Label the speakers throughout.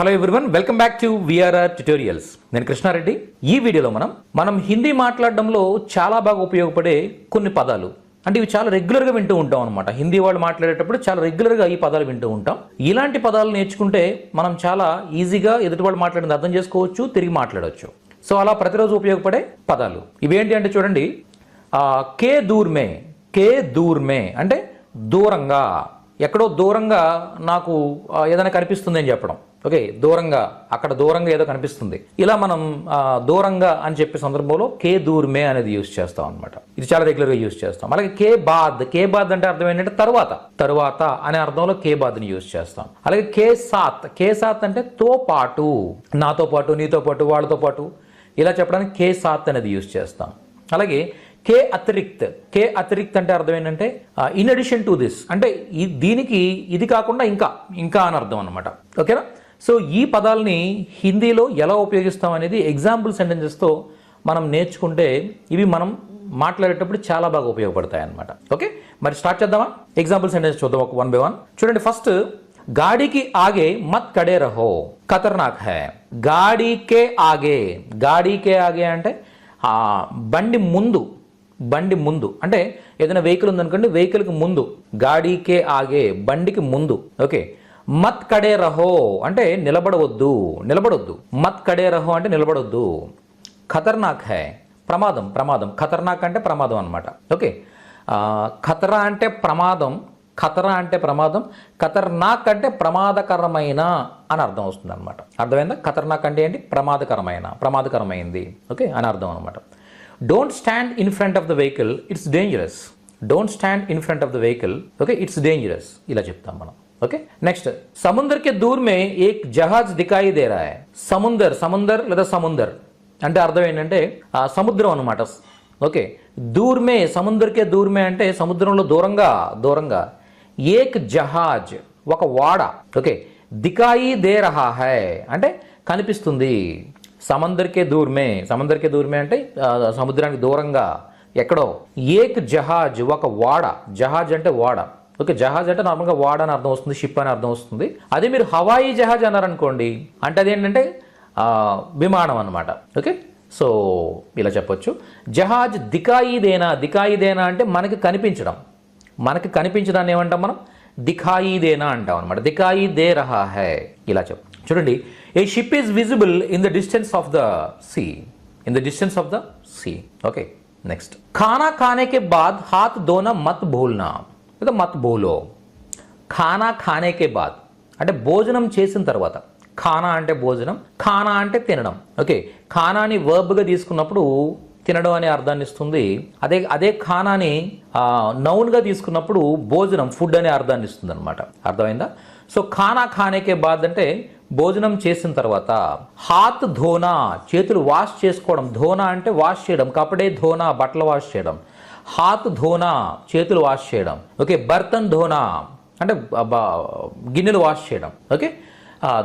Speaker 1: Hello everyone welcome back to VRR tutorials నేను కృష్ణారెడ్డి. ఈ వీడియోలో మనం మనం హిందీ మాట్లాడడంలో చాలా బాగా ఉపయోగపడే కొన్ని పదాలు. అంటే ఇవి చాలా రెగ్యులర్గా వింటూ ఉంటాం అనమాట హిందీ వాళ్ళు మాట్లాడేటప్పుడు చాలా రెగ్యులర్గా ఈ పదాలు వింటూ ఉంటాం. ఇలాంటి పదాలు నేర్చుకుంటే మనం చాలా ఈజీగా ఎదుటి వాళ్ళు మాట్లాడింది అర్థం చేసుకోవచ్చు తిరిగి మాట్లాడవచ్చు సో అలా ప్రతిరోజు ఉపయోగపడే పదాలు. ఇవేంటి అంటే చూడండి. కే దూర్మే కే దూర్మే అంటే దూరంగా. ఎక్కడో దూరంగా నాకు ఏదైనా కనిపిస్తుంది అని చెప్పడం. ఓకే దూరంగా అక్కడ దూరంగా ఏదో కనిపిస్తుంది. ఇలా మనం దూరంగా అని చెప్పే సందర్భంలో కే దూర్మే అనేది యూస్ చేస్తాం అనమాట ఇది చాలా రెగ్యులర్గా యూస్ చేస్తాం. అలాగే కే బాద్ కే బాద్ అంటే అర్థం ఏంటంటే తరువాత. తరువాత అనే అర్థంలో కే బాద్ని యూస్ చేస్తాం. అలాగే కే సాత్ కే సాత్ అంటే తో పాటు నాతో పాటు నీతో పాటు వాళ్ళతో పాటు. ఇలా చెప్పడానికి కే సాత్ అనేది యూస్ చేస్తాం. అలాగే కే అతిరిక్త్ కే అతిరిక్త్ అంటే అర్థం ఏంటంటే ఇన్ అడిషన్ టు దిస్ అంటే దీనికి ఇది కాకుండా ఇంకా ఇంకా అని అర్థం అనమాట ఓకేనా? సో ఈ పదాలని హిందీలో ఎలా ఉపయోగిస్తాం అనేది ఎగ్జాంపుల్ సెంటెన్సెస్తో మనం నేర్చుకుంటే ఇవి మనం మాట్లాడేటప్పుడు చాలా బాగా ఉపయోగపడతాయి అనమాట ఓకే మరి స్టార్ట్ చేద్దామా? ఎగ్జాంపుల్ సెంటెన్స్ చూద్దాం ఒక వన్ బై వన్ చూడండి ఫస్ట్ గాడికి ఆగే మత్ కడే రహో ఖతర్నాక్ హై. గాడికే ఆగే గాడికే ఆగే అంటే ఆ బండి ముందు బండి ముందు. అంటే ఏదైనా వెహికల్ ఉందనుకోండి వెహికల్కి ముందు గాడికే ఆగే బండికి ముందు. ఓకే మత్ కడే రహో అంటే నిలబడవద్దు నిలబడొద్దు. మత్ కడే రహో అంటే నిలబడొద్దు. ఖతర్నాక్ హై. ప్రమాదం ప్రమాదం. ఖతర్నాక్ అంటే ప్రమాదం అనమాట ఓకే. ఖతరా అంటే ప్రమాదం ఖతరా అంటే ప్రమాదం ఖతర్నాక్ అంటే ప్రమాదకరమైన అని అర్థం వస్తుంది అనమాట అర్థమైందా? ఖతర్నాక్ అంటే ఏంటి? ప్రమాదకరమైన ప్రమాదకరమైంది. ఓకే అని అర్థం అనమాట don't stand in front of the vehicle it's dangerous don't stand in front of the vehicle okay it's dangerous ఇలా చెప్తాం మనం. ఓకే నెక్స్ట్ సముందర్ के दूर में एक జహాజ్ దికాయి దే రా హై సముందర్ సముందర్ లేదా సముందర్ అంటే అర్థం ఏంటంటే సముద్రం అనమాట ఓకే దూర్మే సముద్రకే దూర్మే అంటే సముద్రంలో దూరంగా దూరంగా ఏక్ జహాజ్ ఒక వాడ ఓకే దికాయి దే రహా హై అంటే కనిపిస్తుంది సముద్రకే దూర్మే సముద్రకే దూర్మే అంటే సముద్రానికి దూరంగా ఎక్కడో ఏక్ జహాజ్ ఒక వాడ జహాజ్ అంటే వాడ ఓకే జహాజ్ అంటే నార్మల్గా వాడ అని అర్థం వస్తుంది షిప్ అని అర్థం వస్తుంది. అదే మీరు హవాయి జహాజ్ అన్నారనుకోండి అంటే అదేంటంటే విమానం అన్నమాట. ఓకే? సో ఇలా చెప్పొచ్చు. జహాజ్ దికాయిదేనా దికాయిదేనా అంటే మనకి కనిపించడం. మనకి కనిపించడాన్ని ఏమంటాం మనం? దిఖాయిదేనా అంటాం అనమాట దికాయి దే రహా హై ఇలా చెప్పు. చూడండి a ship is visible in the distance of the sea. In the distance of the sea. Okay next. ఖానా ఖానే కే బాద్ హాత్ ధోనా మత్ భూల్నా. లేదా మత్ బోలో. ఖానా ఖానేకే బాద్. అంటే భోజనం చేసిన తర్వాత. ఖానా అంటే భోజనం ఖానా అంటే తినడం. ఓకే ఖానాని వర్బ్గా తీసుకున్నప్పుడు తినడం అనే అర్థాన్ని ఇస్తుంది. అదే అదే ఖానాని నౌన్గా తీసుకున్నప్పుడు భోజనం ఫుడ్ అనే అర్థాన్ని ఇస్తుంది అనమాట అర్థమైందా? సో ఖానా ఖానేకే బాద్ అంటే భోజనం చేసిన తర్వాత. హాత్ ధోనా చేతులు వాష్ చేసుకోవడం. ధోనా అంటే వాష్ చేయడం. కపడే ధోనా బట్టలు వాష్ చేయడం. హాత్ ధోనా చేతులు వాష్ చేయడం. ఓకే బర్తన్ ధోనా అంటే గిన్నెలు వాష్ చేయడం. ఓకే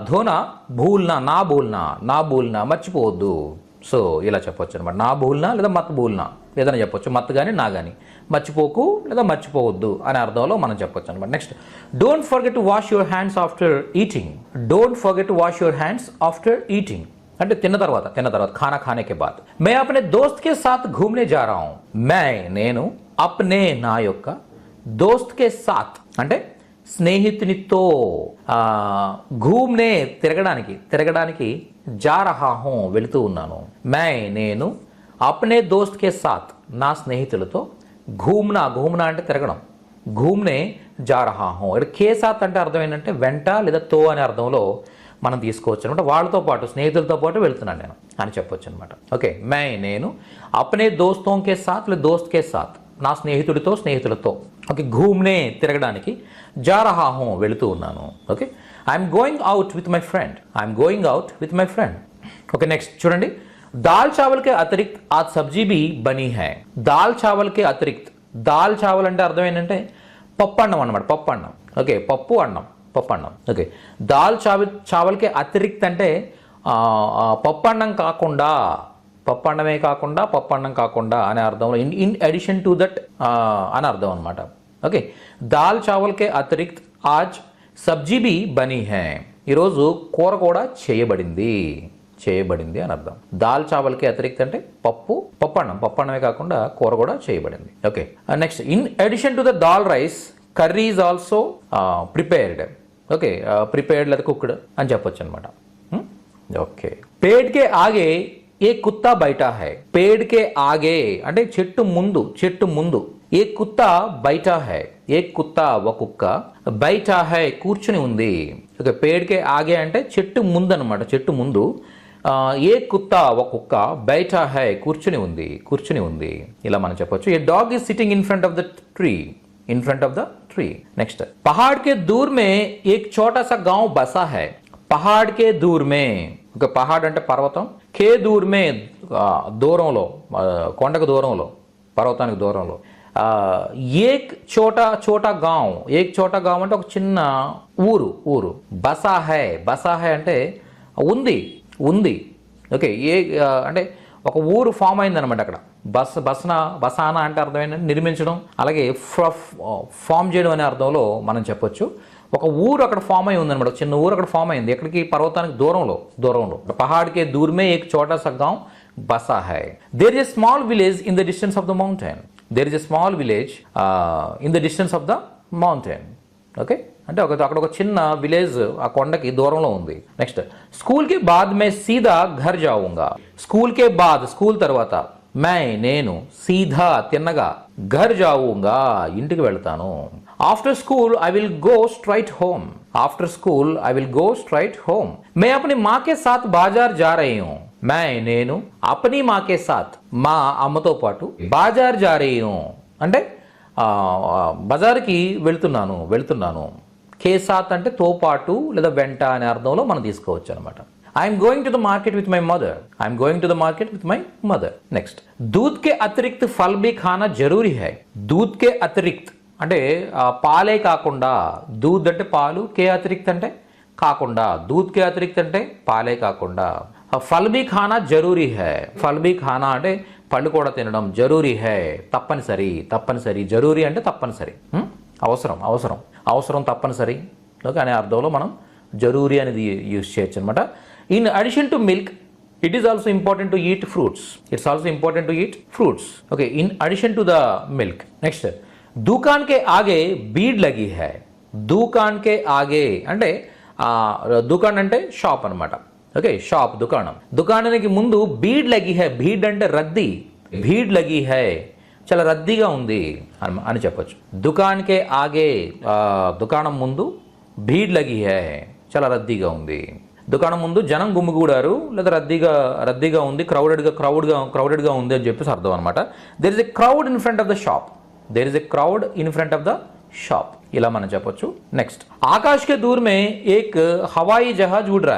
Speaker 1: ధోనా భూల్నా నా భూల్నా నా భూల్నా మర్చిపోవద్దు. సో ఇలా చెప్పొచ్చు అనమాట నా భూల్నా లేదా మత్ భూల్నా? ఏదైనా చెప్పొచ్చు. మత్ కానీ నా కానీ మర్చిపోకు లేదా మర్చిపోవద్దు అనే అర్థంలో మనం చెప్పొచ్చు అనమాట next don't forget to wash your hands after eating. Don't forget to wash your hands after eating. అంటే తిన్న తర్వాత తిన్న తర్వాత ఖానా ఖానే కే బాద్ మే అప్నే దోస్త్ కే సాత్ ఘూమ్నే జా రా మే నేను అప్నే నా యొక్క దోస్త్ కే సాత్ అంటే స్నేహితునితో ఘూమ్నే తిరగడానికి తిరగడానికి జా రహా వెళుతూ ఉన్నాను. మే నేను అప్నే దోస్త్ కే సాత్ నా స్నేహితులతో ఘూమ్నా ఘూమ్నా అంటే తిరగడం. ఘూమ్నే జా రహా హూ ఇక్కడ కే సాత్ అంటే అర్థం ఏంటంటే వెంట లేదా తో అనే అర్థంలో మనం తీసుకోవచ్చు అనమాట. వాళ్ళతో పాటు స్నేహితులతో పాటు వెళ్తున్నాను నేను అని చెప్పొచ్చు అనమాట. ఓకే మే నేను అప్నే దోస్తో కే సాత్ లే దోస్త్ కే సాత్. నా స్నేహితుడితో స్నేహితులతో. ఓకే ఘూమ్నే తిరగడానికి జారహాహం వెళుతూ ఉన్నాను. Okay I'm going out with my friend. I'm going out with my friend. Okay next చూడండి. దాల్ చావల్ కే అతిరిక్త్ ఆ సబ్జీ బి బనీ హై. దాల్ చావల్ కే అతిరిక్త్. దాల్ చావల్ అంటే అర్థం ఏంటంటే పప్పు అన్నం అనమాట పప్పు అన్నం. ఓకే పప్పు అన్నం. పప్పన్నం. ఓకే. దాల్ చావల్ చావల్కి అతిరిక్త్ అంటే పప్పన్నం కాకుండా పప్పన్నమే కాకుండా పప్పన్నం కాకుండా అనే అర్థంలో in in addition to that అని అర్థం అనమాట ఓకే. దాల్ చావల్కే అతిరిక్త్ ఆజ్ సబ్జీ బి బనీ హే. ఈరోజు కూర కూడా చేయబడింది. చేయబడింది అని అర్థం. దాల్ చావల్కి అతిరిక్త అంటే పప్పు పప్పన్నం. పప్పన్నమే కాకుండా కూర కూడా చేయబడింది. Okay. Next. In addition to the dal rice curry is also prepared. Okay prepared లేదా కుక్డ్ అని చెప్పొచ్చు అనమాట ఓకే. పేడ్ కే ఆగే ఏ కుత్తా బయట హై? పేడ్ కే ఆగే అంటే చెట్టు ముందు చెట్టు ముందు. ఏ కుత్తా బయట హై? ఏ కుత్తా ఒక కుక్క బయట హై కూర్చుని ఉంది. ఓకే పేడ్కే ఆగే అంటే చెట్టు ముందు అనమాట చెట్టు ముందు. ఏ కుత్తా ఒక కుక్క బయట హై కూర్చుని ఉంది కూర్చుని ఉంది. ఇలా మనం చెప్పొచ్చు. A dog is sitting in front of the tree in front of the tree next पहाड़ के दूर में एक छोटा सा गांव बसा है పహాడ్ కే దూర్ మే ఒక పహాడ్ అంటే పర్వతం కే దూర్ మే ఆ, దూరంలో ఆ, కొండకు దూరంలో పర్వతానికి దూరంలో ఆ, ఏక్ చోటా చోటా గాం ఏక్ చోటా గాం అంటే ఒక చిన్న ఊరు ఊరు బసా హై బసా హై అంటే ఉంది ఉంది ఓకే ఏ ఆ, అంటే ఒక ఊరు ఫామ్ అయిందనమాట అక్కడ. బస్ బస్న బసానా అంటే అర్థం ఏంటంటే నిర్మించడం. అలాగే ఫామ్ చేయడం అనే అర్థంలో మనం చెప్పొచ్చు. ఒక ఊరు అక్కడ ఫామ్ అయి ఉందన్నమాట. చిన్న ఊరు అక్కడ ఫామ్ అయింది. ఎక్కడికి? పర్వతానికి దూరంలో దూరంలో. పహాడ్కే దూరమే ఏక్ చోటా సగ్గాం బసా high. There is a small village in the distance of the mountain there is a small village in the distance of the mountain okay అంటే ఒక అక్కడ ఒక చిన్న విలేజ్ ఆ కొండకి దూరంలో ఉంది. నెక్స్ట్ స్కూల్కి బాద్ మే సీదా ఘర్ జావుంగా. స్కూల్ కే బాద్ స్కూల్ తర్వాత మై నేను సీదా తిన్నగా. ఘర్ జావుంగా ఇంటికి వెళ్తాను. After school I will go straight home after school I will go straight home మే అప్ని మాకే సాత్ బాజార్ జా రహీ మై నేను అప్ని మాకే సాత్ మా అమ్మతో పాటు బాజార్ జా రహీ అంటే బజార్కి వెళ్తున్నాను వెళ్తున్నాను. కేసాత్ అంటే తోపాటు లేదా వెంట అనే అర్థంలో మనం తీసుకోవచ్చు అనమాట I'm going to the market with my mother I'm going to the market with my mother next దూద్ కే అతిరిక్త్ ఫల్ బి ఖానా జరూరీ హై. దూద్ కే అతిరిక్త్ అంటే పాలే కాకుండా దూద్ అంటే పాలు కే అతిరిక్త్ అంటే కాకుండా దూద్ కే అతిరిక్త్ అంటే పాలే కాకుండా. ఫల్ బి ఖానా జరూరీ హై. ఫల్ బి ఖానా అంటే పళ్ళు కూడా తినడం జరూరీ హై. తప్పనిసరి తప్పనిసరి. జరూరీ అంటే తప్పనిసరి. అవసరం అవసరం. అవసరం తప్పనిసరి. ఓకే అనే అర్థంలో మనం జరూరి అనేది యూజ్ చేయొచ్చు అనమాట in addition to milk it is also important to eat fruits it's also important to eat fruits okay in addition to the milk next దుకాన్ కే ఆగే బీడ్ లగి హై. దుకాన్ కే ఆగే అంటే దుకాణ్ అంటే షాప్ అన్నమాట. ఓకే షాప్ దుకాణం. దుకాణానికి ముందు బీడ్ లగి హై. బీడ్ అంటే రద్దీ. భీడ్ లగి హై. చాలా రద్దీగా ఉంది అని అని చెప్పొచ్చు. దుకాణకే ఆగే దుకాణం ముందు భీడ్ లగి చాలా రద్దీగా ఉంది. దుకాణం ముందు జనం గుమ్మిగూడారు లేదా రద్దీగా రద్దీగా ఉంది క్రౌడెడ్గా క్రౌడ్గా క్రౌడెడ్గా ఉంది అని చెప్పేసి అర్థం అనమాట there is a crowd in front of the shop there is a crowd in front of the shop ఇలా మనం చెప్పొచ్చు. నెక్స్ట్ ఆకాశ్ కే దూర్ మే ఏక్ హవాయి జహాజ్ ఉడ్ రా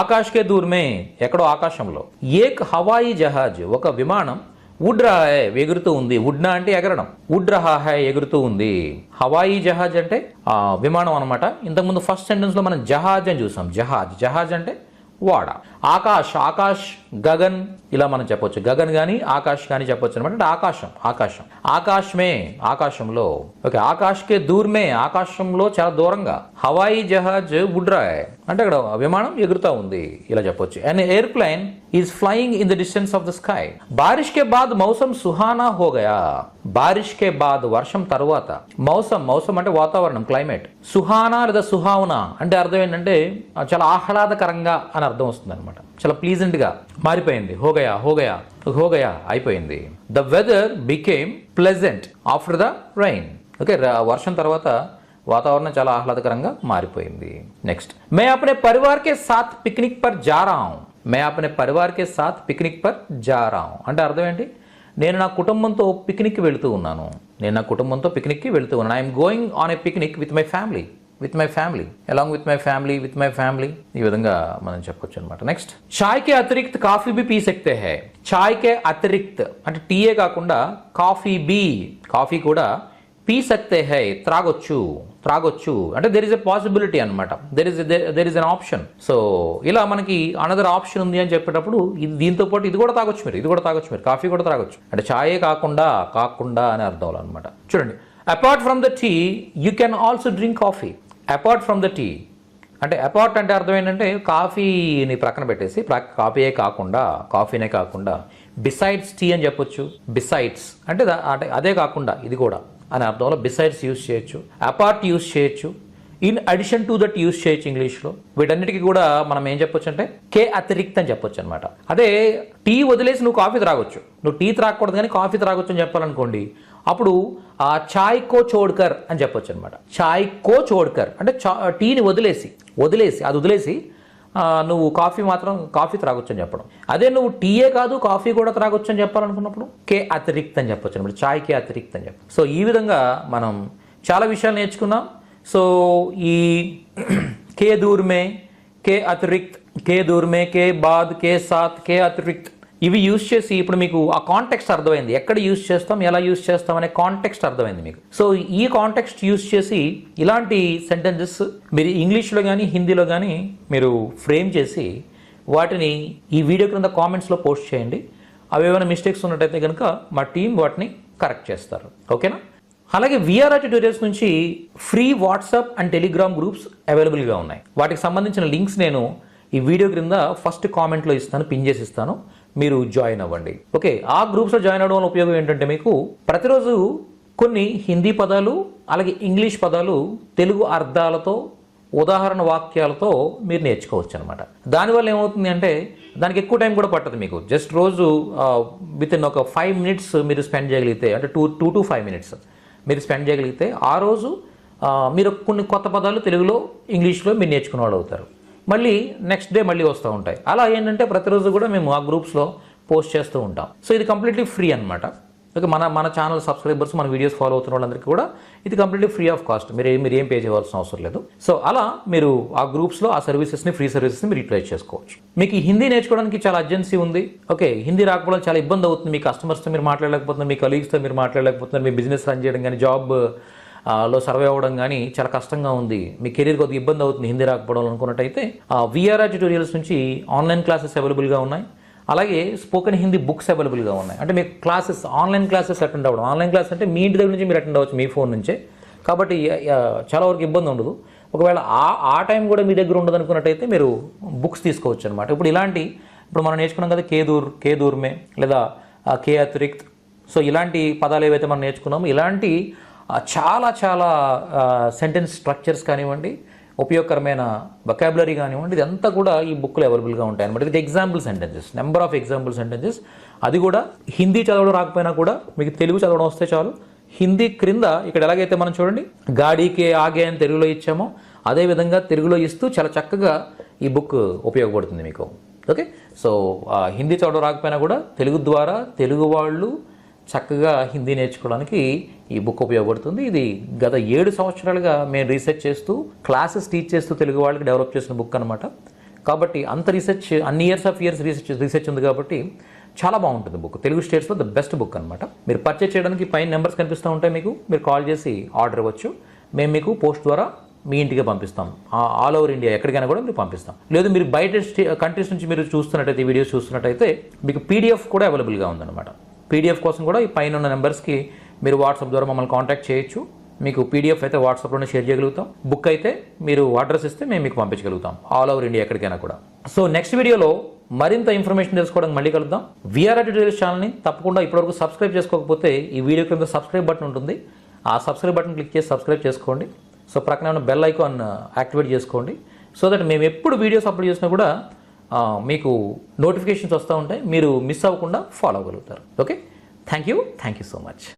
Speaker 1: ఆకాశ్ కే దూర్ మే ఎక్కడో ఆకాశంలో. ఏక్ హవాయి జహాజ్ ఒక విమానం ఉడ్ హై ఎగురుతూ ఉంది. ఉడ్నా అంటే ఎగరడం. ఉడ్రహాహ హై ఎగురుతూ ఉంది. హవాయి జహాజ్ అంటే విమానం అనమాట ఇంతకుముందు ఫస్ట్ సెంటెన్స్లో మనం జహాజ్ అని చూసాం. జహాజ్. జహాజ్ అంటే వాడ. ఆకాష్ ఆకాష్ గగన్ ఇలా మనం చెప్పొచ్చు. గగన్ కానీ ఆకాష్ కానీ చెప్పొచ్చు అనమాట అంటే ఆకాశం ఆకాశం. ఆకాశమే ఆకాశంలో. ఓకే ఆకాష్కే దూర్మే ఆకాశంలో చాలా దూరంగా. హవాయి జహాజ్ ఉడ్రాయ్. అంటే అక్కడ విమానం ఎగురుతా ఉంది ఇలా చెప్పొచ్చు. And airplane is flying in the distance of the sky బారిష్ కే బాద్ మౌసం సుహానా హోగయా. బారిష్ కే బాద్ వర్షం తర్వాత. మౌసం మౌసం అంటే వాతావరణం క్లైమేట్. సుహానా లేదా సుహావనా అంటే అర్థం ఏంటంటే చాలా ఆహ్లాదకరంగా అని అర్థం వస్తుంది అనమాట చాలా ప్లీజెంట్గా మారిపోయింది. హోగయా హోగయా హోగయా అయిపోయింది. The weather became pleasant after the rain okay వర్షం తర్వాత వాతావరణం చాలా ఆహ్లాదకరంగా మారిపోయింది. నెక్స్ట్ మే అప్నే పరివార్ కే సాత్ పిక్నిక్ పర్ జా మే అప్నే పరివార్ కే సాత్ పిక్నిక్ పర్ జా అంటే అర్థం ఏంటి? నేను నా కుటుంబంతో పిక్నిక్కి వెళుతూ ఉన్నాను. నేను నా కుటుంబంతో పిక్నిక్కి వెళుతూ ఉన్నాను. I'm going on a picnic with my family with my family along with my family with my family. ఈ విధంగా మనం చెప్పొచ్చు అనమాట నెక్స్ట్ చాయ్ కే అతిరిక్త్ కాఫీ బి పీ సక్తే హై. చాయ్ కే అతిరిక్త్ అంటే టీయే కాకుండా కాఫీ బి కాఫీ కూడా పీ సక్తే హై త్రాగొచ్చు త్రాగొచ్చు. అంటే దెర్ ఇస్ ఎ పాసిబిలిటీ అనమాట there is there is an option so ఇలా మనకి అనదర్ ఆప్షన్ ఉంది అని చెప్పేటప్పుడు ఇది దీంతో పాటు ఇది కూడా తాగొచ్చు మీరు ఇది కూడా తాగొచ్చు మీరు కాఫీ కూడా తాగొచ్చు అంటే ఛాయే కాకుండా కాకుండా అని అర్థం అనమాట చూడండి apart from the tea you can also drink coffee apart from the tea అంటే అపార్ట్ అంటే అర్థం ఏంటంటే కాఫీని ప్రక్కన పెట్టేసి కాఫీయే కాకుండా కాఫీనే కాకుండా బిసైడ్స్ టీ అని చెప్పొచ్చు. బిసైడ్స్ అంటే దా- అంటే అదే కాకుండా ఇది కూడా. అనే అర్థంలో బిసైడ్స్ యూస్ చేయొచ్చు. అపార్ట్ యూస్ చేయొచ్చు. In addition to that use చేయొచ్చు ఇంగ్లీష్లో. వీటన్నిటికీ కూడా మనం ఏం చెప్పొచ్చు అంటే కే అతిరిక్త్ అని చెప్పొచ్చు అనమాట అదే టీ వదిలేసి నువ్వు కాఫీ త్రాగొచ్చు. నువ్వు టీ త్రాగకూడదు కానీ కాఫీ త్రాగొచ్చు అని చెప్పాలనుకోండి అప్పుడు ఆ చాయ్ కో చోడ్కర్ అని చెప్పొచ్చు అనమాట చాయ్ కో చోడ్కర్. అంటే చా టీని వదిలేసి వదిలేసి అది వదిలేసి నువ్వు కాఫీ మాత్రం కాఫీ త్రాగొచ్చు అని చెప్పడం. అదే నువ్వు టీయే కాదు కాఫీ కూడా త్రాగొచ్చు అని చెప్పాలనుకున్నప్పుడు కే అతిరిక్త్ అని చెప్పొచ్చు అనమాట. చాయ్ కే అతిరిక్త్ అని చెప్పి సో ఈ విధంగా మనం చాలా విషయాలు నేర్చుకున్నాం. సో ఈ కే దూర్ మే కే అతిరిక్త్ కే దూర్మే కే బాద్ కే సాత్ కే అతిరిక్త్ ఇవి యూస్ చేసి ఇప్పుడు మీకు ఆ కాంటెక్స్ట్ అర్థమైంది. ఎక్కడ యూస్ చేస్తాం ఎలా యూస్ చేస్తాం అనే కాంటెక్స్ట్ అర్థమైంది మీకు. సో ఈ కాంటెక్స్ట్ యూస్ చేసి ఇలాంటి సెంటెన్సెస్ మీరు ఇంగ్లీష్లో కానీ హిందీలో కానీ మీరు ఫ్రేమ్ చేసి వాటిని ఈ వీడియో క్రింద కామెంట్స్లో పోస్ట్ చేయండి. అవి ఏమైనా మిస్టేక్స్ ఉన్నట్టయితే కనుక మా టీం వాటిని కరెక్ట్ చేస్తారు. ఓకేనా? అలాగే విఆర్ఆర్ ట్యూటోరియల్స్ నుంచి free WhatsApp and Telegram groups అవైలబుల్గా ఉన్నాయి. వాటికి సంబంధించిన లింక్స్ నేను ఈ వీడియో క్రింద ఫస్ట్ కామెంట్లో ఇస్తాను పిన్ చేసి ఇస్తాను. మీరు జాయిన్ అవ్వండి. ఓకే ఆ గ్రూప్స్లో జాయిన్ అవ్వడం వల్ల ఉపయోగం ఏంటంటే మీకు ప్రతిరోజు కొన్ని హిందీ పదాలు అలాగే ఇంగ్లీష్ పదాలు తెలుగు అర్థాలతో ఉదాహరణ వాక్యాలతో మీరు నేర్చుకోవచ్చు అనమాట దానివల్ల ఏమవుతుంది అంటే దానికి ఎక్కువ టైం కూడా పట్టదు మీకు. జస్ట్ రోజు విత్ ఇన్ ఒక ఫైవ్ మినిట్స్ మీరు స్పెండ్ చేయగలిగితే అంటే two two to five minutes మీరు స్పెండ్ చేయగలిగితే ఆ రోజు మీరు కొన్ని కొత్త పదాలు తెలుగులో ఇంగ్లీష్లో మీరు నేర్చుకునే వాళ్ళు అవుతారు. మళ్ళీ నెక్స్ట్ డే మళ్ళీ వస్తూ ఉంటాయి. అలా ఏంటంటే ప్రతిరోజు కూడా మేము ఆ గ్రూప్స్లో పోస్ట్ చేస్తూ ఉంటాం. సో ఇది కంప్లీట్లీ ఫ్రీ అనమాట ఓకే మన మన ఛానల్ సబ్స్క్రైబర్స్ మన వీడియోస్ ఫాలో అవుతున్న వాళ్ళందరికీ కూడా ఇది కంప్లీట్లీ ఫ్రీ ఆఫ్ కాస్ట్ మీరు మీరు ఏం పే చేయవలసిన అవసరం లేదు. సో అలా మీరు ఆ గ్రూప్స్లో ఆ సర్వీసెస్ని ఫ్రీ సర్వీసెస్ని మీరు యూటిలైజ్ చేసుకోవచ్చు. మీకు హిందీ నేర్చుకోవడానికి చాలా అర్జెన్సీ ఉంది. ఓకే హిందీ రాకపోవడం చాలా ఇబ్బంది అవుతుంది. మీ కస్టమర్స్తో మీరు మాట్లాడలేకపోతున్నారు మీ కలీగ్స్తో మీరు మాట్లాడలేకపోతున్నారు మీ బిజినెస్ రన్ చేయడం కానీ జాబ్ లో సర్వే అవ్వడం కానీ చాలా కష్టంగా ఉంది. మీ కెరీర్ కొద్దిగా ఇబ్బంది అవుతుంది హిందీ రాకపోవడం అనుకున్నట్టయితే విఆర్ఆర్ ట్యూటోరియల్స్ నుంచి ఆన్లైన్ క్లాసెస్ అవైలబుల్గా ఉన్నాయి. అలాగే స్పోకెన్ హిందీ బుక్స్ అవైలబుల్గా ఉన్నాయి. అంటే మీకు క్లాసెస్ ఆన్లైన్ క్లాసెస్ అటెండ్ అవ్వడం. ఆన్లైన్ క్లాస్ అంటే మీ ఇంటి దగ్గర నుంచి మీరు అటెండ్ అవ్వచ్చు మీ ఫోన్ నుంచే. కాబట్టి చాలా వరకు ఇబ్బంది ఉండదు. ఒకవేళ ఆ ఆ టైం కూడా మీ దగ్గర ఉండదు అనుకున్నట్టయితే మీరు బుక్స్ తీసుకోవచ్చు అనమాట ఇప్పుడు ఇలాంటి ఇప్పుడు మనం నేర్చుకున్నాం కదా కేదూర్ కేదూర్మే లేదా కే అతిరిక్త్ సో ఇలాంటి పదాలు ఏవైతే మనం నేర్చుకున్నామో ఇలాంటి చాలా చాలా సెంటెన్స్ స్ట్రక్చర్స్ కానివ్వండి ఉపయోగకరమైన వొకాబులరీ కానివ్వండి ఇదంతా కూడా ఈ బుక్లో అవైలబుల్గా ఉంటాయి అనమాట ఇది example sentences number of example sentences అది కూడా హిందీ చదవడం రాకపోయినా కూడా మీకు తెలుగు చదవడం వస్తే చాలు. హిందీ క్రింద ఇక్కడ ఎలాగైతే మనం చూడండి గాడికి ఆగే అని తెలుగులో ఇచ్చామో అదేవిధంగా తెలుగులో ఇస్తూ చాలా చక్కగా ఈ బుక్ ఉపయోగపడుతుంది మీకు. ఓకే సో హిందీ చదవడం రాకపోయినా కూడా తెలుగు ద్వారా తెలుగు వాళ్ళు చక్కగా హిందీ నేర్చుకోవడానికి ఈ బుక్ ఉపయోగపడుతుంది. ఇది గత ఏడు సంవత్సరాలుగా మేము రీసెర్చ్ చేస్తూ క్లాసెస్ టీచ్ చేస్తూ తెలుగు వాళ్ళకి డెవలప్ చేసిన బుక్ అనమాట కాబట్టి అంత రీసెర్చ్ అన్ని years of years research research ఉంది కాబట్టి చాలా బాగుంటుంది బుక్. తెలుగు స్టేట్స్లో ద బెస్ట్ బుక్ అనమాట మీరు పర్చేస్ చేయడానికి పైన నెంబర్స్ కనిపిస్తూ ఉంటాయి మీకు. మీరు కాల్ చేసి ఆర్డర్ ఇవ్వచ్చు. మేము మీకు పోస్ట్ ద్వారా మీ ఇంటికి పంపిస్తాం. ఆ- ఆల్ ఓవర్ ఇండియా ఎక్కడికైనా కూడా మీరు పంపిస్తాం. లేదు మీరు బయట స్టే కంట్రీస్ నుంచి మీరు చూస్తున్నట్టయితే వీడియోస్ చూస్తున్నట్టయితే మీకు పీడిఎఫ్ కూడా అవైలబుల్గా ఉందన్నమాట. పీడిఎఫ్ కోసం కూడా ఈ పైన ఉన్న నెంబర్స్కి మీరు వాట్సాప్ ద్వారా మమ్మల్ని కాంటాక్ట్ చేయొచ్చు. మీకు పీడిఎఫ్ అయితే వాట్సాప్లోనే షేర్ చేయగలుగుతాం. బుక్ అయితే మీరు అడ్రస్ ఇస్తే మేము మీకు పంపించగలుగుతాం. ఆల్ ఓవర్ ఇండియా ఎక్కడికైనా కూడా. సో నెక్స్ట్ వీడియోలో మరింత ఇన్ఫర్మేషన్ తెలుసుకోవడానికి మళ్ళీ కలుద్దాం. విఆర్ఆర్ ట్యూటోరియల్స్ ఛానల్ని తప్పకుండా ఇప్పటివరకు సబ్స్క్రైబ్ చేసుకోకపోతే ఈ వీడియో కింద సబ్స్క్రైబ్ బటన్ ఉంటుంది. ఆ సబ్స్క్రైబ్ బటన్ క్లిక్ చేసి సబ్స్క్రైబ్ చేసుకోండి. సో ప్రక్కన ఉన్న బెల్ ఐకాన్ యాక్టివేట్ చేసుకోండి. సో దట్ మేము ఎప్పుడు వీడియోస్ అప్లోడ్ చేసినా కూడా మీకు నోటిఫికేషన్స్ వస్తూ ఉంటాయి. మీరు మిస్ అవ్వకుండా follow అవ్వగలుగుతారు. Okay thank you thank you so much